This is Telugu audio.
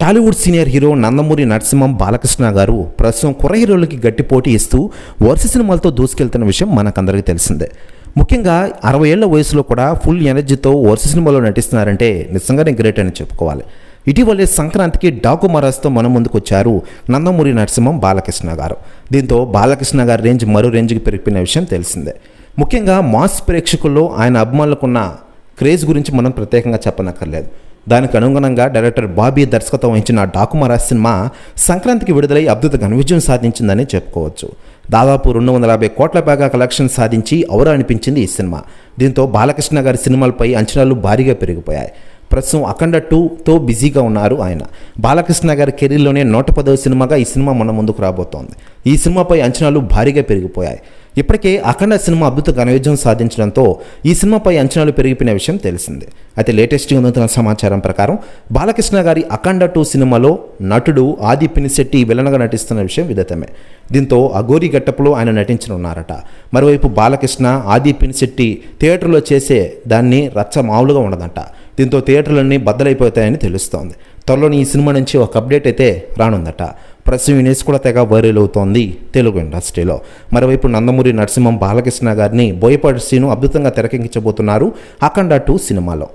Tollywood senior hero Nandamuri Narasimham Balakrishna garu ప్రస్తుతం కుర హీరోలకి గట్టి పోటీ ఇస్తూ వరుస సినిమాలతో దూసుకెళ్తున్న విషయం మనకందరికీ తెలిసిందే. ముఖ్యంగా అరవై ఏళ్ళ వయసులో కూడా ఫుల్ ఎనర్జీతో వరుస సినిమాలో నటిస్తున్నారంటే నిజంగానే గ్రేట్ అని చెప్పుకోవాలి. ఇటీవలే సంక్రాంతికి డాకు మరాజ్తో మన ముందుకు వచ్చారు నందమూరి నరసింహం బాలకృష్ణ గారు. దీంతో బాలకృష్ణ గారి రేంజ్ మరో రేంజ్కి పెరిగిపోయిన విషయం తెలిసిందే. ముఖ్యంగా మాస్ ప్రేక్షకుల్లో ఆయన అభిమానులకున్న క్రేజ్ గురించి మనం ప్రత్యేకంగా చెప్పనక్కర్లేదు. దానికి అనుగుణంగా డైరెక్టర్ బాబీ దర్శకత్వం వహించిన డాకుమారాజ్ సినిమా సంక్రాంతికి విడుదలై అద్భుత ఘన విజయం సాధించిందని చెప్పుకోవచ్చు. దాదాపు రెండు వందల యాభై కోట్ల పైగా కలెక్షన్ సాధించి ఔరా అనిపించింది ఈ సినిమా. దీంతో బాలకృష్ణ గారి సినిమాలపై అంచనాలు భారీగా పెరిగిపోయాయి. ప్రస్తుతం అఖండ టూతో బిజీగా ఉన్నారు ఆయన. బాలకృష్ణ గారి కెరీర్లోనే నూట పదవ సినిమాగా ఈ సినిమా మన ముందుకు రాబోతోంది. ఈ సినిమాపై అంచనాలు భారీగా పెరిగిపోయాయి. ఇప్పటికే అఖండ సినిమా అద్భుత ఘన సాధించడంతో ఈ సినిమాపై అంచనాలు పెరిగిపోయిన విషయం తెలిసిందే. అయితే లేటెస్ట్గా అందుతున్న సమాచారం ప్రకారం బాలకృష్ణ గారి అఖండ టూ సినిమాలో నటుడు ఆది పినిశెట్టి విలన్గా నటిస్తున్న విషయం విదితమే. దీంతో అఘోరి గట్టపులో ఆయన నటించనున్నారట. మరోవైపు బాలకృష్ణ ఆది పినిశెట్టి థియేటర్లో చేసే దాన్ని రచ్చ మామూలుగా ఉండదంట. దీంతో థియేటర్లన్నీ బద్దలైపోతాయని తెలుస్తోంది. త్వరలోని ఈ సినిమా నుంచి ఒక అప్డేట్ అయితే రానుందట. ప్రస్తుతం ఈ కూడా తెగ వైరల్ అవుతోంది తెలుగు ఇండస్ట్రీలో. మరోవైపు నందమూరి నరసింహం బాలకృష్ణ గారిని బోయపాటి శ్రీను అద్భుతంగా తెరకెక్కించబోతున్నారు అఖండ టూ సినిమాలో.